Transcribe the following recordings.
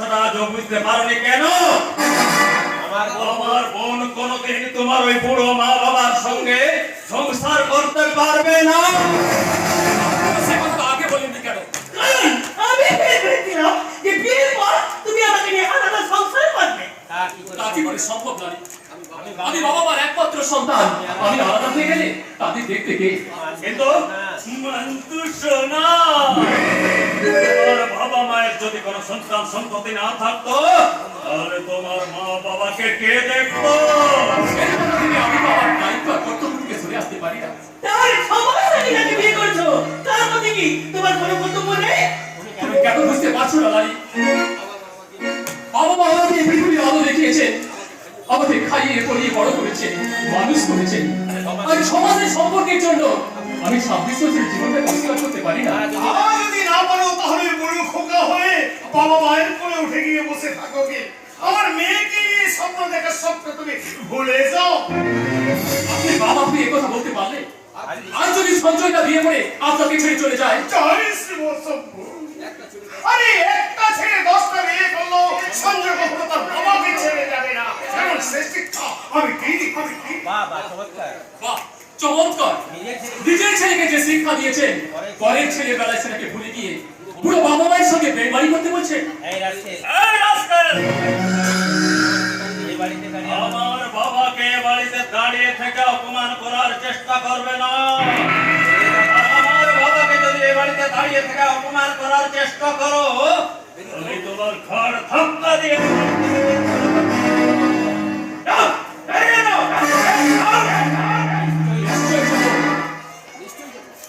বুঝতে পারোনি কেন? আমার বোন কোনোদিন তোমার ওই বুড়ো মা বাবার সঙ্গে সংসার করতে পারবে না। আগে বলেননি কেন? আমি ভেবেছিলাম যে বিয়ের পর তুমি আমাকে নিয়ে আলাদা সংসার করবে। তা কি করে তা কি করে সম্ভব নারী আমি বাবা মার একমাত্র সন্তান। আমি আলাদা হয়ে গেলে তাদের দেখতে কে? কিন্তু মন্তু সোনা। যদি কোনো সন্তান সম্পত্তি না থাকতো তাহলে তোমার মা বাবাকে কে দেখতো? এরকম আমি বাবার দায়িত্ব আর কর্তব্য সরে আসতে পারি না। তাহলে সমস্যা কি নাকি বিয়ে করছ? তার মধ্যে কি তোমার কোনো কর্তব্য নেই? তুমি কেন বুঝতে পারছ না বাবা মা আমাকে এই পৃথিবীর আলো দেখিয়েছেন আমাকে খাইয়ে পড়িয়ে বড় করেছেন মানুষ করেছেন আমি সমাজের সম্পর্কের জন্য আমি ছাব্বিশ বছরের জীবনটা পরিষ্কার করতে পারি না আর যদি না পারো তাহলে বুড়ো খোকা হয়ে বাবা মায়ের কোলে উঠে গিয়ে বসে থাকো গে আমার মেয়েকে নিয়ে স্বপ্ন দেখার স্বপ্ন তুমি ভুলে যাও। আপনি বাবা হয়ে কথা বলতে পারলে? আর যদি সঞ্চয়টা বিয়ে করে আপনাকে ছেড়ে চলে যায়? শ্রী বৈষ্ণব। আরে একটা ছেলে দশটা বিয়ে করল সঞ্জয় কখনো তার বাবাকে ছেড়ে যাবে না। কেমন সে শিক্ষা আমি দিই আমি বাহ বাহ চমৎকার। বাহ চমৎকার। নিজের নিজের ছেলেকে যে শিক্ষা দিয়েছেন পরের ছেলে। বেলায় সেটাকে ভুলে গিয়ে পুরো বাবা মায়ের সঙ্গে বেমারি করতে দাঁড়িয়ে আমার বাবাকে বাড়িতে দাঁড়িয়ে থেকে অপমান করার চেষ্টা করবে না। আমার বাবাকে যদি এ বাড়িতে দাঁড়িয়ে থেকে অপমান করার চেষ্টা করো আমি তোমার ঘর ধাক্কা দিয়ে।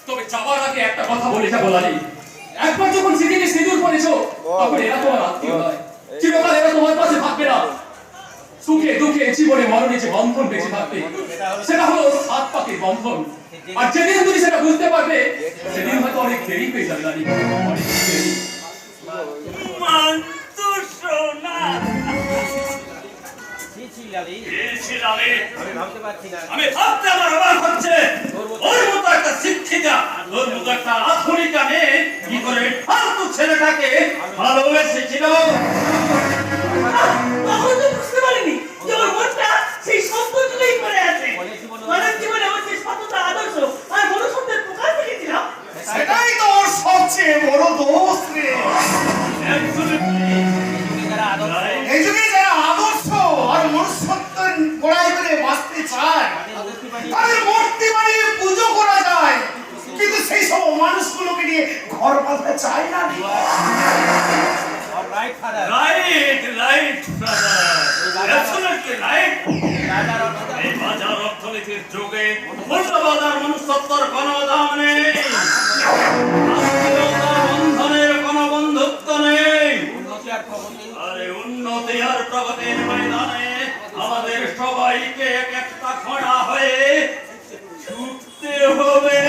তবে যাওয়ার আগে একটা কথা বলে যাব লালি একবার যখন সেদিকে সিঁদুর পড়েছো তখন এরা তোমার আত্মীয় নয় চিরকাল এরা তোমার পাশে থাকবে না। সুখে দুঃখে জীবনে মরণে যে বন্ধন বেঁচে থাকবে সেটা হলো সাত পাখির বন্ধন। আর যেদিন তুমি সেটা বুঝতে পারবে সেদিন হয়তো অনেক দেরি হয়ে যাবে অনেক দেরি। ছিলালে, আমি ভাবতে পারছি আমার অবাক হচ্ছে। ওর মতো একটা শিক্ষিতা ওর মতো একটা ছেলেটাকে ভালোবেসেছিল তখন তো বুঝতে পারিনি যে ওর মনটা সেই সম্পর্কটাই করে আছে। মানব জীবনে আমার যে সততা আদর্শ আর মনুষ্যত্বের প্রকাশ দেখেছিলাম। সেটাই তো ওর সবচেয়ে বড় দোষ রে। সব মানুষগুলোকে নিয়ে ঘর বাঁধতে চায় না রাইট এই বাজার অর্থনীতির যুগে মনুষ্যত্বর কোনো দাম নেই বন্ধনের কোনো বন্ধুত্ব নেই। উন্নতি আর প্রগতি আর এই উন্নতি আর প্রগতির ময়দানে আমাদের সবাইকে এক একটা খোঁড়া হয়ে ছুটতে হবে।